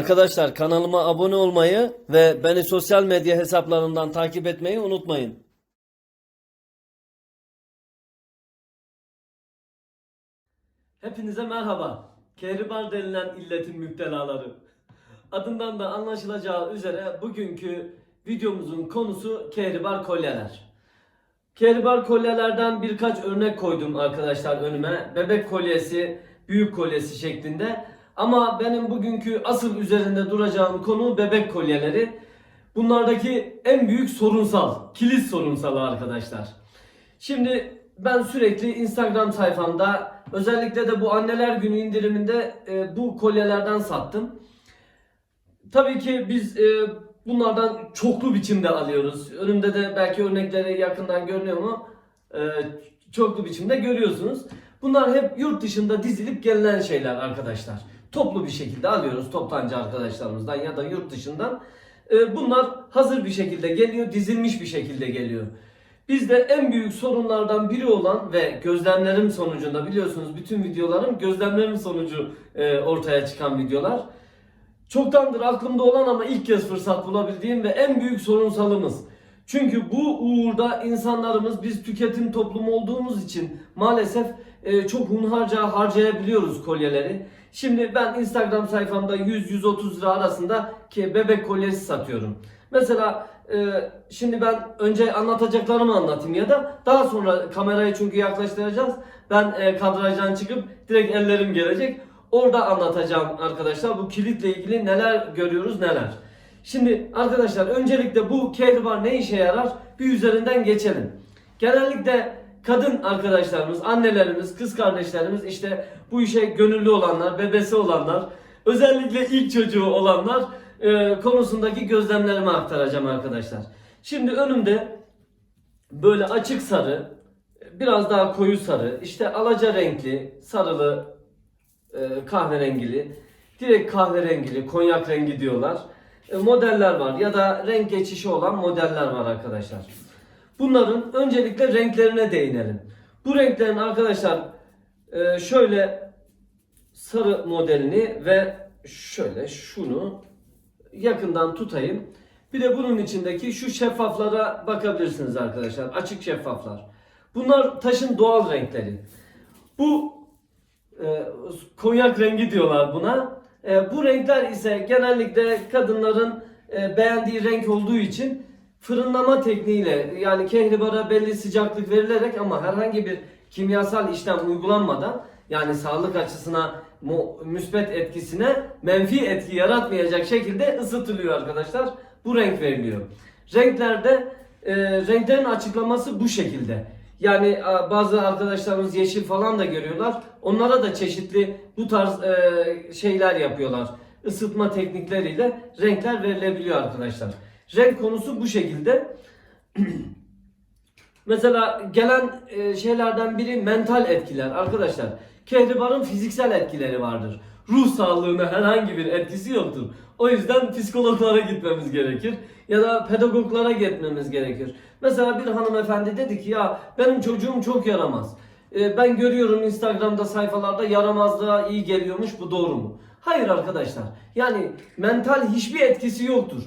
Arkadaşlar kanalıma abone olmayı ve beni sosyal medya hesaplarımdan takip etmeyi unutmayın. Hepinize merhaba. Kehribar denilen illetin müptelaları. Adından da anlaşılacağı üzere bugünkü videomuzun konusu kehribar kolyeler. Kehribar kolyelerden birkaç örnek koydum arkadaşlar önüme. Bebek kolyesi, büyük kolyesi şeklinde. Ama benim bugünkü asıl üzerinde duracağım konu bebek kolyeleri. Bunlardaki en büyük sorunsal, kilit sorunsalı arkadaşlar. Şimdi ben sürekli Instagram sayfamda özellikle de bu anneler günü indiriminde e, bu kolyelerden sattım. Tabii ki biz e, bunlardan çoklu biçimde alıyoruz. Önümde de belki örnekleri yakından görünüyor mu? E, çoklu biçimde görüyorsunuz. Bunlar hep yurt dışında dizilip gelinen şeyler arkadaşlar. Toplu bir şekilde alıyoruz toptancı arkadaşlarımızdan ya da yurt dışından. E, bunlar hazır bir şekilde geliyor, dizilmiş bir şekilde geliyor. Bizde en büyük sorunlardan biri olan ve gözlemlerim sonucunda biliyorsunuz bütün videolarım gözlemlerim sonucu e, ortaya çıkan videolar. Çoktandır aklımda olan ama ilk kez fırsat bulabildiğim ve en büyük sorunsalımız. Çünkü bu uğurda insanlarımız biz tüketim toplumu olduğumuz için maalesef e, çok hunharca harcayabiliyoruz kolyeleri. Şimdi ben Instagram sayfamda 100-130 lira arasında ki bebek kolyesi satıyorum. Mesela e, şimdi ben önce anlatacaklarımı anlatayım ya da daha sonra kamerayı çünkü yaklaştıracağız. Ben e, kadrajdan çıkıp direkt ellerim gelecek. Orada anlatacağım arkadaşlar bu kilitle ilgili neler görüyoruz neler. Şimdi arkadaşlar öncelikle bu kehribar ne işe yarar bir üzerinden geçelim. Genellikle kadın arkadaşlarımız, annelerimiz, kız kardeşlerimiz işte bu işe gönüllü olanlar, bebesi olanlar, özellikle ilk çocuğu olanlar e, konusundaki gözlemlerimi aktaracağım arkadaşlar. Şimdi önümde böyle açık sarı, biraz daha koyu sarı, işte alaca renkli, sarılı, e, kahverengili, direkt kahverengili, konyak rengi diyorlar. E, modeller var ya da renk geçişi olan modeller var arkadaşlar. Bunların öncelikle renklerine değinelim. Bu renklerin arkadaşlar e, şöyle sarı modelini ve şöyle şunu yakından tutayım. Bir de bunun içindeki şu şeffaflara bakabilirsiniz arkadaşlar. Açık şeffaflar. Bunlar taşın doğal renkleri. Bu e, konyak rengi diyorlar buna. E, bu renkler ise genellikle kadınların e, beğendiği renk olduğu için fırınlama tekniğiyle yani kehribara belli sıcaklık verilerek ama herhangi bir kimyasal işlem uygulanmadan yani sağlık açısına müsbet etkisine menfi etki yaratmayacak şekilde ısıtılıyor arkadaşlar. Bu renk veriliyor. Renklerde e, renklerin açıklaması bu şekilde. Yani a, bazı arkadaşlarımız yeşil falan da görüyorlar. Onlara da çeşitli bu tarz e, şeyler yapıyorlar. Isıtma teknikleriyle renkler verilebiliyor arkadaşlar. Renk konusu bu şekilde. Mesela gelen e, şeylerden biri mental etkiler arkadaşlar. Kehribarın fiziksel etkileri vardır. Ruh sağlığına herhangi bir etkisi yoktur. O yüzden psikologlara gitmemiz gerekir ya da pedagoglara gitmemiz gerekir. Mesela bir hanımefendi dedi ki ya benim çocuğum çok yaramaz. E, ben görüyorum Instagram'da sayfalarda yaramazlığa iyi geliyormuş bu doğru mu? Hayır arkadaşlar. Yani mental hiçbir etkisi yoktur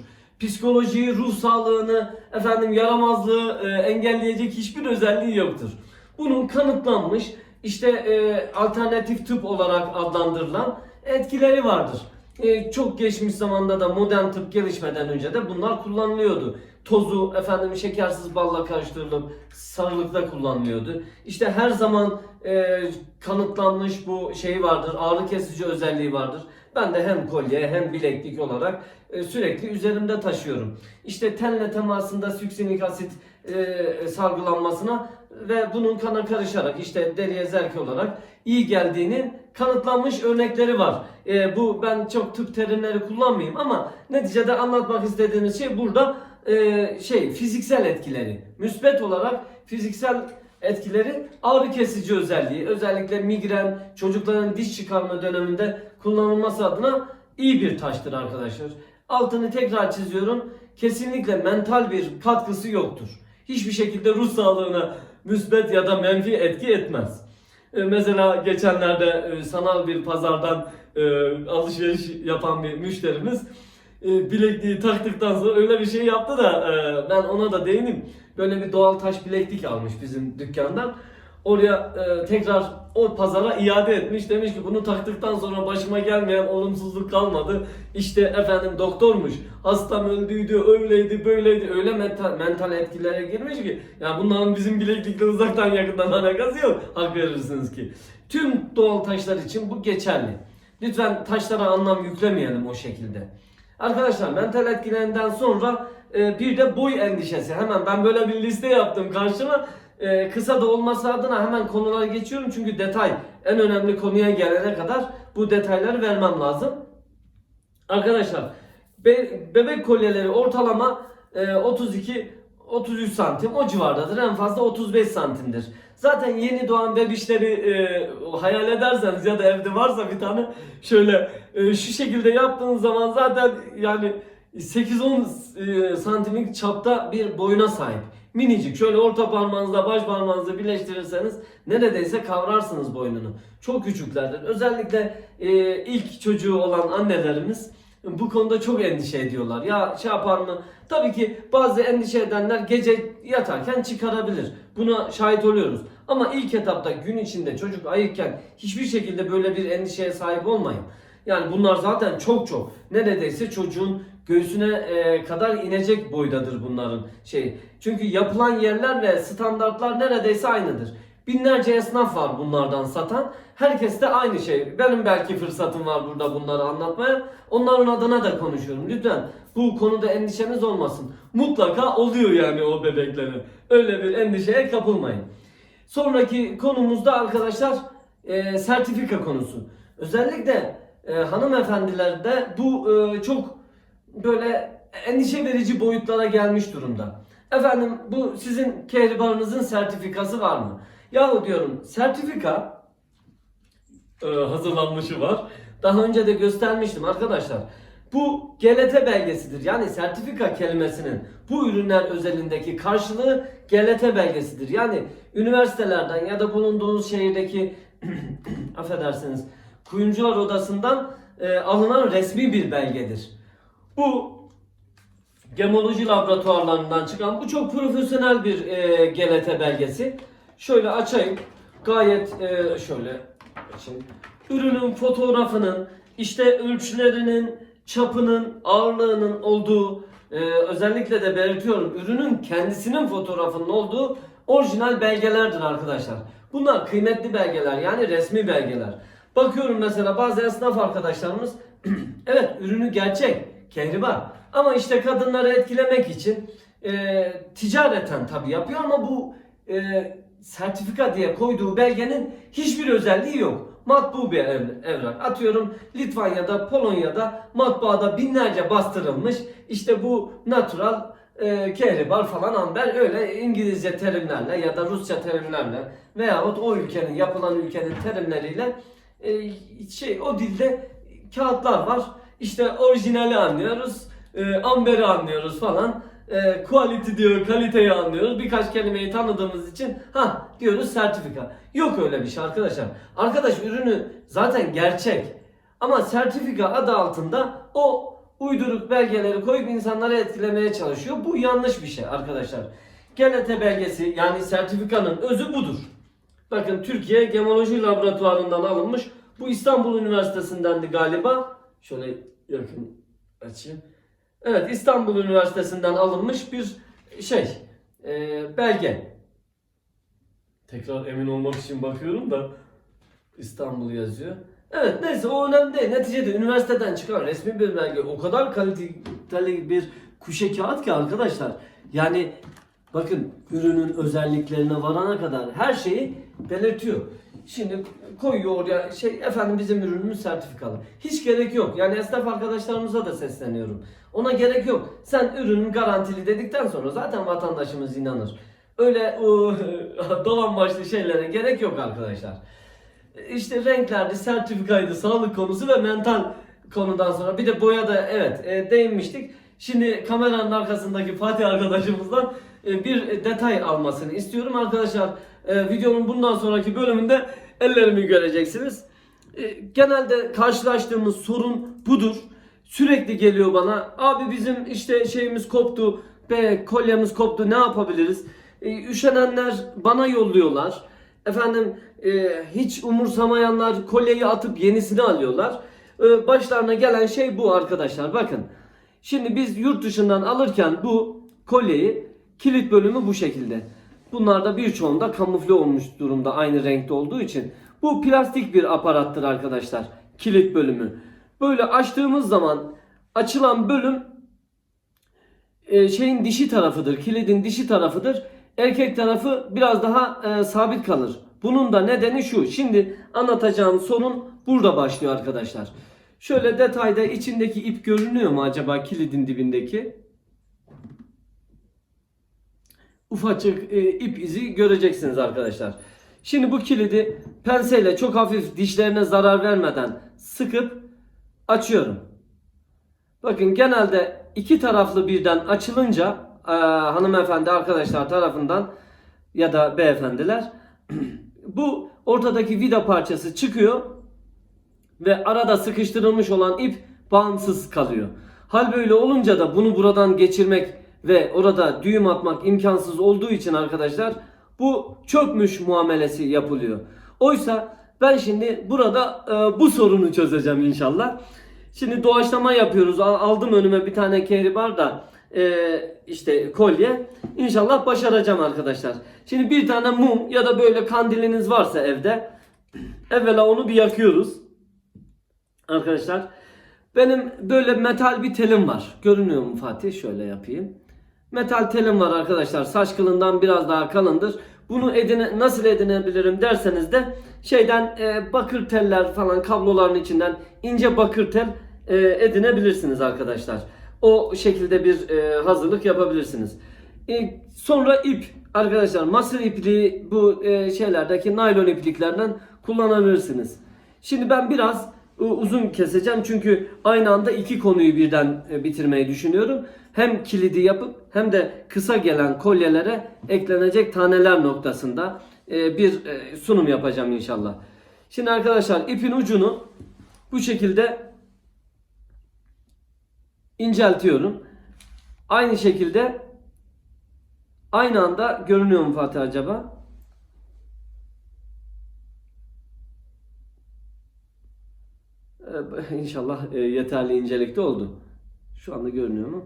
psikolojiyi, ruh sağlığını, efendim yaramazlığı e, engelleyecek hiçbir özelliği yoktur. Bunun kanıtlanmış işte e, alternatif tıp olarak adlandırılan etkileri vardır. E, çok geçmiş zamanda da modern tıp gelişmeden önce de bunlar kullanılıyordu. Tozu efendim şekersiz balla karıştırılıp sarılıkta kullanılıyordu. İşte her zaman e, kanıtlanmış bu şey vardır, ağrı kesici özelliği vardır. Ben de hem kolye hem bileklik olarak e, sürekli üzerimde taşıyorum. İşte tenle temasında süksinik asit e, salgılanmasına ve bunun kana karışarak işte deriye zerk olarak iyi geldiğinin kanıtlanmış örnekleri var. E, bu ben çok tıp terimleri kullanmayayım ama neticede anlatmak istediğimiz şey burada e, şey fiziksel etkileri. Müsbet olarak fiziksel etkileri ağrı kesici özelliği. Özellikle migren, çocukların diş çıkarma döneminde kullanılması adına iyi bir taştır arkadaşlar. Altını tekrar çiziyorum. Kesinlikle mental bir katkısı yoktur. Hiçbir şekilde ruh sağlığına müsbet ya da menfi etki etmez. E, Mesela geçenlerde e, sanal bir pazardan e, alışveriş yapan bir müşterimiz e, bilekliği taktıktan sonra öyle bir şey yaptı da e, ben ona da değineyim. Böyle bir doğal taş bileklik almış bizim dükkandan. Oraya e, tekrar o pazara iade etmiş. Demiş ki bunu taktıktan sonra başıma gelmeyen olumsuzluk kalmadı. İşte efendim doktormuş. Hastam öldüydü, öyleydi, böyleydi. Öyle mental, mental etkilere girmiş ki. Ya bunların bizim bileklikle uzaktan yakından alakası yok. Hak verirsiniz ki. Tüm doğal taşlar için bu geçerli. Lütfen taşlara anlam yüklemeyelim o şekilde. Arkadaşlar mental etkilerinden sonra e, bir de boy endişesi. Hemen ben böyle bir liste yaptım karşıma. E, kısa da olması adına hemen konulara geçiyorum. Çünkü detay en önemli konuya gelene kadar bu detayları vermem lazım. Arkadaşlar be- bebek kolyeleri ortalama e, 32 33 santim o civardadır. En fazla 35 santimdir. Zaten yeni doğan bebişleri e, hayal ederseniz ya da evde varsa bir tane şöyle e, şu şekilde yaptığınız zaman zaten yani 8-10 e, santimlik çapta bir boyuna sahip. Minicik şöyle orta parmağınızla baş parmağınızı birleştirirseniz neredeyse kavrarsınız boynunu. Çok küçüklerdir. Özellikle e, ilk çocuğu olan annelerimiz bu konuda çok endişe ediyorlar. Ya şey yapar mı? Tabii ki bazı endişe edenler gece yatarken çıkarabilir. Buna şahit oluyoruz. Ama ilk etapta gün içinde çocuk ayıkken hiçbir şekilde böyle bir endişeye sahip olmayın. Yani bunlar zaten çok çok neredeyse çocuğun göğsüne e, kadar inecek boydadır bunların şey. Çünkü yapılan yerler ve standartlar neredeyse aynıdır. Binlerce esnaf var bunlardan satan. Herkes de aynı şey. Benim belki fırsatım var burada bunları anlatmaya. Onların adına da konuşuyorum. Lütfen bu konuda endişeniz olmasın. Mutlaka oluyor yani o bebeklerin. Öyle bir endişeye kapılmayın. Sonraki konumuzda arkadaşlar e, sertifika konusu. Özellikle e, hanımefendilerde bu e, çok böyle endişe verici boyutlara gelmiş durumda. Efendim bu sizin kehribarınızın sertifikası var mı? Yahu diyorum sertifika e, hazırlanmışı var. Daha önce de göstermiştim arkadaşlar. Bu GLT belgesidir. Yani sertifika kelimesinin bu ürünler özelindeki karşılığı GLT belgesidir. Yani üniversitelerden ya da bulunduğunuz şehirdeki affedersiniz kuyumcular odasından e, alınan resmi bir belgedir. Bu gemoloji laboratuvarlarından çıkan bu çok profesyonel bir e, GLT belgesi. Şöyle açayım. Gayet e, şöyle açayım. Ürünün fotoğrafının, işte ölçülerinin, çapının, ağırlığının olduğu, e, özellikle de belirtiyorum ürünün kendisinin fotoğrafının olduğu orijinal belgelerdir arkadaşlar. Bunlar kıymetli belgeler yani resmi belgeler. Bakıyorum mesela bazı esnaf arkadaşlarımız evet ürünü gerçek, kehribar ama işte kadınları etkilemek için e, ticareten tabi yapıyor ama bu e, sertifika diye koyduğu belgenin hiçbir özelliği yok. Matbu bir ev- evrak. Atıyorum Litvanya'da, Polonya'da matbaada binlerce bastırılmış. İşte bu natural e, kehribar falan amber öyle İngilizce terimlerle ya da Rusça terimlerle veyahut o ülkenin yapılan ülkenin terimleriyle e, şey o dilde kağıtlar var. İşte orijinali anlıyoruz, e, amberi anlıyoruz falan. E, quality diyor, kaliteyi anlıyoruz. Birkaç kelimeyi tanıdığımız için ha diyoruz sertifika. Yok öyle bir şey arkadaşlar. Arkadaş ürünü zaten gerçek. Ama sertifika adı altında o uyduruk belgeleri koyup insanları etkilemeye çalışıyor. Bu yanlış bir şey arkadaşlar. GLT belgesi yani sertifikanın özü budur. Bakın Türkiye Gemoloji Laboratuvarından alınmış. Bu İstanbul Üniversitesi'ndendi galiba. Şöyle yakın açayım. Evet İstanbul Üniversitesi'nden alınmış bir şey e, belge. Tekrar emin olmak için bakıyorum da İstanbul yazıyor. Evet neyse o önemli değil. Neticede üniversiteden çıkan resmi bir belge o kadar kaliteli bir kuşe kağıt ki arkadaşlar. Yani bakın ürünün özelliklerine varana kadar her şeyi belirtiyor. Şimdi koyuyor oraya şey efendim bizim ürünümüz sertifikalı. Hiç gerek yok. Yani esnaf arkadaşlarımıza da sesleniyorum. Ona gerek yok. Sen ürünün garantili dedikten sonra zaten vatandaşımız inanır. Öyle o, dolan başlı şeylere gerek yok arkadaşlar. İşte renklerdi, sertifikaydı, sağlık konusu ve mental konudan sonra bir de boya da evet e, değinmiştik. Şimdi kameranın arkasındaki Fatih arkadaşımızdan bir detay almasını istiyorum arkadaşlar. e, videonun bundan sonraki bölümünde ellerimi göreceksiniz. E, genelde karşılaştığımız sorun budur. Sürekli geliyor bana. Abi bizim işte şeyimiz koptu. Be kolyemiz koptu. Ne yapabiliriz? E, üşenenler bana yolluyorlar. Efendim e, hiç umursamayanlar kolyeyi atıp yenisini alıyorlar. E, başlarına gelen şey bu arkadaşlar. Bakın. Şimdi biz yurt dışından alırken bu kolyeyi kilit bölümü bu şekilde. Bunlar da birçoğunda kamufle olmuş durumda aynı renkte olduğu için. Bu plastik bir aparattır arkadaşlar. Kilit bölümü. Böyle açtığımız zaman açılan bölüm e, şeyin dişi tarafıdır. Kilidin dişi tarafıdır. Erkek tarafı biraz daha e, sabit kalır. Bunun da nedeni şu. Şimdi anlatacağım sorun burada başlıyor arkadaşlar. Şöyle detayda içindeki ip görünüyor mu acaba kilidin dibindeki? Ufacık e, ip izi göreceksiniz arkadaşlar. Şimdi bu kilidi penseyle çok hafif dişlerine zarar vermeden sıkıp açıyorum. Bakın genelde iki taraflı birden açılınca e, hanımefendi arkadaşlar tarafından ya da beyefendiler bu ortadaki vida parçası çıkıyor ve arada sıkıştırılmış olan ip bağımsız kalıyor. Hal böyle olunca da bunu buradan geçirmek ve orada düğüm atmak imkansız olduğu için arkadaşlar bu çökmüş muamelesi yapılıyor. Oysa ben şimdi burada e, bu sorunu çözeceğim inşallah. Şimdi doğaçlama yapıyoruz. Al- Aldım önüme bir tane kehribar da e, işte kolye. İnşallah başaracağım arkadaşlar. Şimdi bir tane mum ya da böyle kandiliniz varsa evde evvela onu bir yakıyoruz. Arkadaşlar benim böyle metal bir telim var. Görünüyor mu Fatih? Şöyle yapayım. Metal telim var arkadaşlar. Saç kılından biraz daha kalındır. Bunu edine, nasıl edinebilirim derseniz de şeyden e, bakır teller falan kabloların içinden ince bakır tel e, edinebilirsiniz arkadaşlar. O şekilde bir e, hazırlık yapabilirsiniz. E, sonra ip arkadaşlar masır ipliği bu e, şeylerdeki naylon ipliklerden kullanabilirsiniz. Şimdi ben biraz uzun keseceğim çünkü aynı anda iki konuyu birden e, bitirmeyi düşünüyorum. Hem kilidi yapıp hem de kısa gelen kolyelere eklenecek taneler noktasında e, bir e, sunum yapacağım inşallah. Şimdi arkadaşlar ipin ucunu bu şekilde inceltiyorum. Aynı şekilde aynı anda görünüyor mu Fatih acaba? İnşallah e, yeterli incelikte oldu. Şu anda görünüyor mu?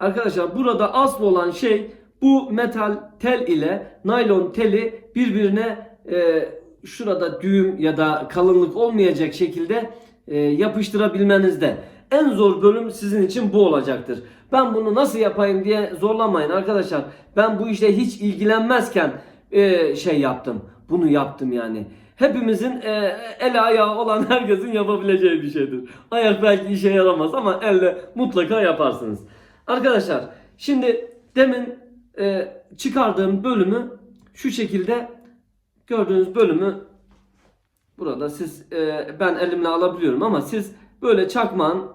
Arkadaşlar burada asıl olan şey bu metal tel ile naylon teli birbirine e, şurada düğüm ya da kalınlık olmayacak şekilde e, yapıştırabilmenizde. En zor bölüm sizin için bu olacaktır. Ben bunu nasıl yapayım diye zorlamayın arkadaşlar. Ben bu işle hiç ilgilenmezken e, şey yaptım. Bunu yaptım yani. Hepimizin e, el ayağı olan herkesin yapabileceği bir şeydir. Ayak belki işe yaramaz ama elle mutlaka yaparsınız. Arkadaşlar şimdi demin e, çıkardığım bölümü şu şekilde gördüğünüz bölümü burada siz e, ben elimle alabiliyorum ama siz böyle çakmağın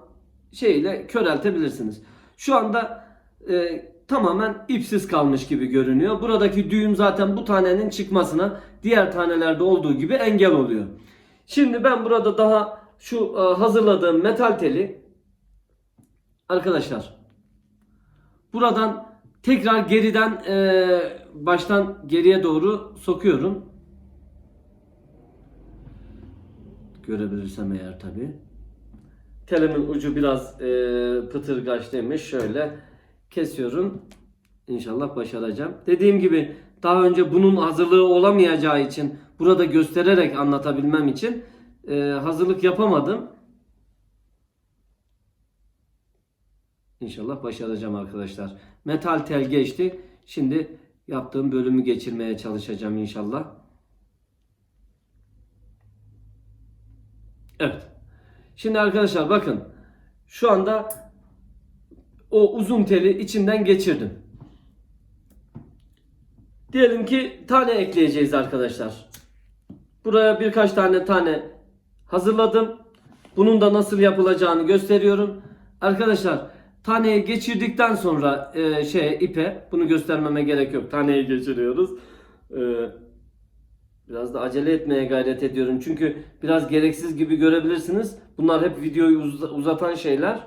şeyle köreltebilirsiniz. Şu anda e, tamamen ipsiz kalmış gibi görünüyor. Buradaki düğüm zaten bu tanenin çıkmasına diğer tanelerde olduğu gibi engel oluyor. Şimdi ben burada daha şu e, hazırladığım metal teli arkadaşlar buradan tekrar geriden e, baştan geriye doğru sokuyorum. Görebilirsem eğer tabi. Telimin ucu biraz e, pıtırgaç demiş. Şöyle kesiyorum. İnşallah başaracağım. Dediğim gibi daha önce bunun hazırlığı olamayacağı için burada göstererek anlatabilmem için e, hazırlık yapamadım. İnşallah başaracağım arkadaşlar. Metal tel geçti. Şimdi yaptığım bölümü geçirmeye çalışacağım inşallah. Evet. Şimdi arkadaşlar bakın. Şu anda o uzun teli içinden geçirdim. Diyelim ki tane ekleyeceğiz arkadaşlar. Buraya birkaç tane tane hazırladım. Bunun da nasıl yapılacağını gösteriyorum. Arkadaşlar taneyi geçirdikten sonra e, şey ipe bunu göstermeme gerek yok. Taneyi geçiriyoruz. E, Biraz da acele etmeye gayret ediyorum. Çünkü biraz gereksiz gibi görebilirsiniz. Bunlar hep videoyu uz- uzatan şeyler.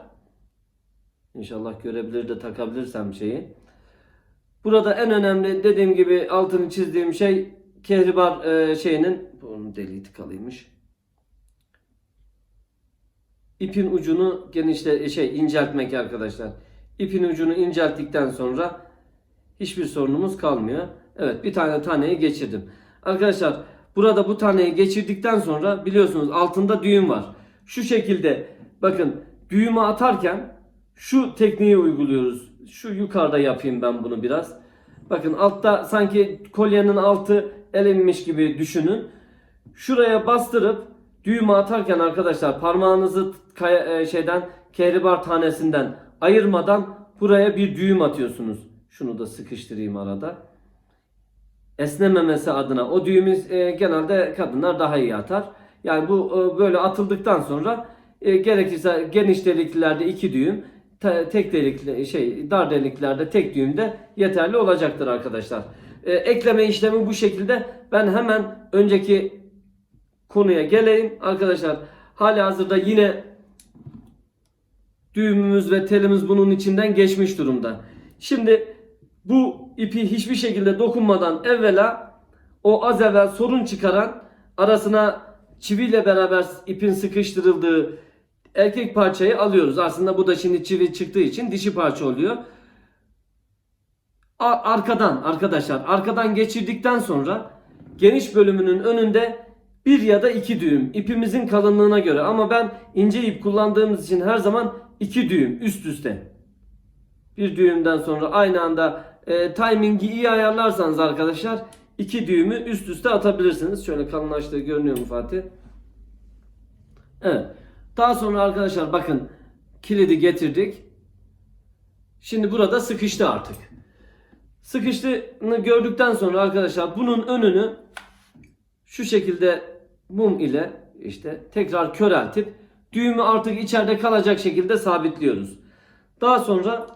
İnşallah görebilir de takabilirsem şeyi. Burada en önemli dediğim gibi altını çizdiğim şey kehribar e, şeyinin bunun deliği tıkalıymış. İpin ucunu genişle şey inceltmek arkadaşlar. İpin ucunu incelttikten sonra hiçbir sorunumuz kalmıyor. Evet bir tane taneyi geçirdim. Arkadaşlar burada bu taneyi geçirdikten sonra biliyorsunuz altında düğüm var. Şu şekilde bakın düğümü atarken şu tekniği uyguluyoruz. Şu yukarıda yapayım ben bunu biraz. Bakın altta sanki kolyenin altı elinmiş gibi düşünün. Şuraya bastırıp düğümü atarken arkadaşlar parmağınızı kaya- e, şeyden kehribar tanesinden ayırmadan buraya bir düğüm atıyorsunuz. Şunu da sıkıştırayım arada. Esnememesi adına o düğümü e, genelde kadınlar daha iyi atar. Yani bu e, böyle atıldıktan sonra e, gerekirse geniş deliklerde iki düğüm, tek delikli şey dar deliklerde tek düğüm de yeterli olacaktır arkadaşlar. E, ekleme işlemi bu şekilde. Ben hemen önceki konuya geleyim arkadaşlar. Hali hazırda yine düğümümüz ve telimiz bunun içinden geçmiş durumda. Şimdi bu ipi hiçbir şekilde dokunmadan evvela o az evvel sorun çıkaran arasına çiviyle beraber ipin sıkıştırıldığı erkek parçayı alıyoruz. Aslında bu da şimdi çivi çıktığı için dişi parça oluyor. Arkadan arkadaşlar arkadan geçirdikten sonra geniş bölümünün önünde bir ya da iki düğüm ipimizin kalınlığına göre ama ben ince ip kullandığımız için her zaman iki düğüm üst üste bir düğümden sonra aynı anda e, timingi iyi ayarlarsanız arkadaşlar iki düğümü üst üste atabilirsiniz. Şöyle kalınlaştığı görünüyor mu Fatih? Evet. Daha sonra arkadaşlar bakın kilidi getirdik. Şimdi burada sıkıştı artık. Sıkıştığını gördükten sonra arkadaşlar bunun önünü şu şekilde mum ile işte tekrar köreltip düğümü artık içeride kalacak şekilde sabitliyoruz. Daha sonra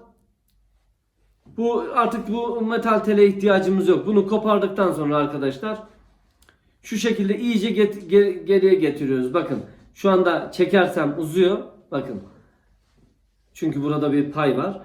bu artık bu metal tele ihtiyacımız yok. Bunu kopardıktan sonra arkadaşlar şu şekilde iyice get- ge- geriye getiriyoruz. Bakın şu anda çekersem uzuyor. Bakın. Çünkü burada bir pay var.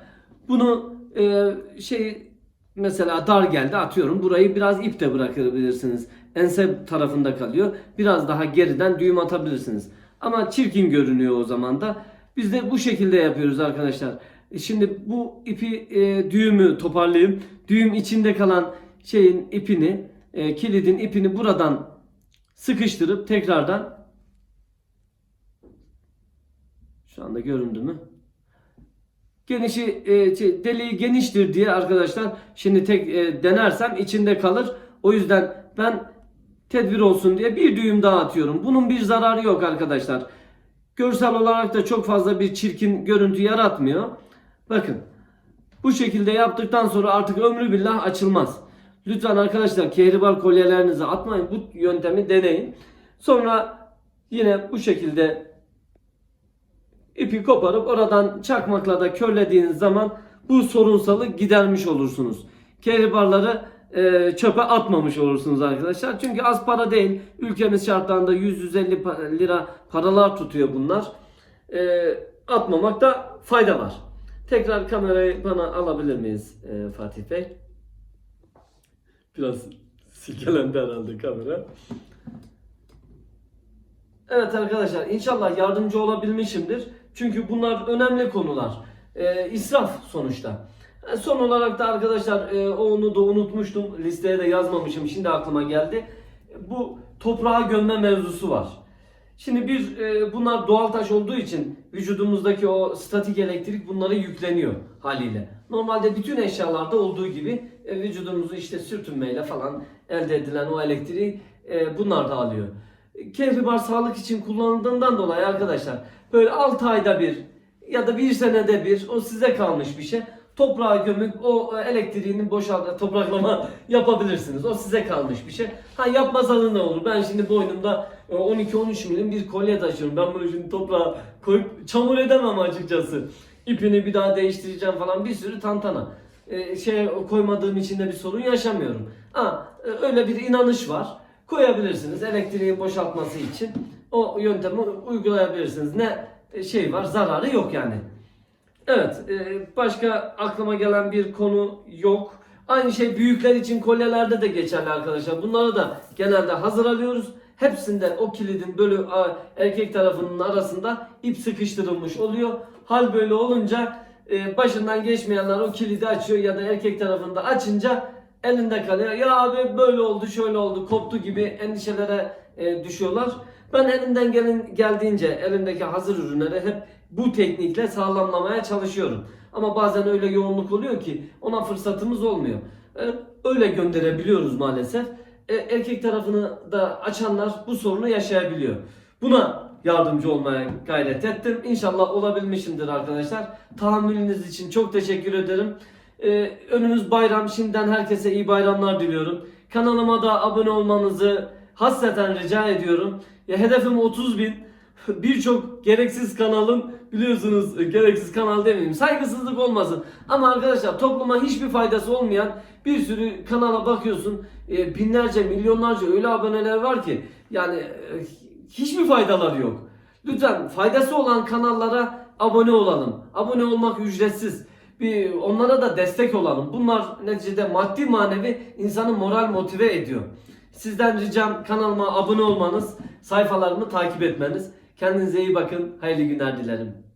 Bunu e, şey mesela dar geldi atıyorum. Burayı biraz ip de bırakabilirsiniz. Ense tarafında kalıyor. Biraz daha geriden düğüm atabilirsiniz. Ama çirkin görünüyor o zaman da. Biz de bu şekilde yapıyoruz arkadaşlar. E, Şimdi bu ipi e, düğümü toparlayayım. Düğüm içinde kalan şeyin ipini, e, kilidin ipini buradan sıkıştırıp tekrardan şu anda göründü mü? Genişi e, şey, deliği geniştir diye arkadaşlar şimdi tek e, denersem içinde kalır. O yüzden ben tedbir olsun diye bir düğüm daha atıyorum. Bunun bir zararı yok arkadaşlar. Görsel olarak da çok fazla bir çirkin görüntü yaratmıyor. Bakın bu şekilde yaptıktan sonra artık ömrü billah açılmaz. Lütfen arkadaşlar kehribar kolyelerinizi atmayın. Bu yöntemi deneyin. Sonra yine bu şekilde ipi koparıp oradan çakmakla da körlediğiniz zaman bu sorunsalı gidermiş olursunuz. Kehribarları e, çöpe atmamış olursunuz arkadaşlar. Çünkü az para değil. Ülkemiz şartlarında 100-150 pa- lira paralar tutuyor bunlar. E, atmamakta fayda var. Tekrar kamerayı bana alabilir miyiz e, Fatih Bey? Biraz silkelendi herhalde kamera. Evet arkadaşlar inşallah yardımcı olabilmişimdir. Çünkü bunlar önemli konular. Ee, israf sonuçta. E, Son olarak da arkadaşlar e, onu da unutmuştum. Listeye de yazmamışım. Şimdi aklıma geldi. Bu toprağa gömme mevzusu var. Şimdi bir e, bunlar doğal taş olduğu için vücudumuzdaki o statik elektrik bunlara yükleniyor haliyle. Normalde bütün eşyalarda olduğu gibi e, vücudumuzu işte sürtünmeyle falan elde edilen o elektriği e, bunlar da alıyor. Kehribar sağlık için kullanıldığından dolayı arkadaşlar böyle 6 ayda bir ya da bir senede bir o size kalmış bir şey. Toprağa gömüp o elektriğini boşalt topraklama yapabilirsiniz. O size kalmış bir şey. Ha yapmasanız ne olur? Ben şimdi boynumda e, 12-13 milim bir kolye taşıyorum. Ben bunu şimdi toprağa koyup çamur edemem açıkçası. İpini bir daha değiştireceğim falan bir sürü tantana. E, şey koymadığım için de bir sorun yaşamıyorum. Ha, e, öyle bir inanış var. Koyabilirsiniz. Elektriği boşaltması için o yöntemi uygulayabilirsiniz. Ne şey var zararı yok yani. Evet, e, başka aklıma gelen bir konu yok. Aynı şey büyükler için kolyelerde de geçerli arkadaşlar. Bunları da genelde hazır alıyoruz. Hepsinde o kilidin bölü erkek tarafının arasında ip sıkıştırılmış oluyor. Hal böyle olunca e, başından geçmeyenler o kilidi açıyor ya da erkek tarafında açınca elinde kalıyor. Ya abi böyle oldu, şöyle oldu, koptu gibi endişelere e, düşüyorlar. Ben elimden gelin geldiğince elimdeki hazır ürünleri hep bu teknikle sağlamlamaya çalışıyorum. Ama bazen öyle yoğunluk oluyor ki ona fırsatımız olmuyor. E, öyle gönderebiliyoruz maalesef. E, erkek tarafını da açanlar bu sorunu yaşayabiliyor. Buna yardımcı olmaya gayret ettim. İnşallah olabilmişimdir arkadaşlar. Tahammülünüz için çok teşekkür ederim. E, önümüz bayram. Şimdiden herkese iyi bayramlar diliyorum. Kanalıma da abone olmanızı hasreten rica ediyorum. Ya hedefim 30 bin. Birçok gereksiz kanalın biliyorsunuz e, gereksiz kanal demeyeyim saygısızlık olmasın ama arkadaşlar topluma hiçbir faydası olmayan bir sürü kanala bakıyorsun e, binlerce milyonlarca öyle aboneler var ki yani e, hiçbir faydaları yok. Lütfen faydası olan kanallara abone olalım. Abone olmak ücretsiz. Bir onlara da destek olalım. Bunlar neticede maddi manevi insanı moral motive ediyor. Sizden ricam kanalıma abone olmanız, sayfalarımı takip etmeniz. Kendinize iyi bakın. Hayırlı günler dilerim.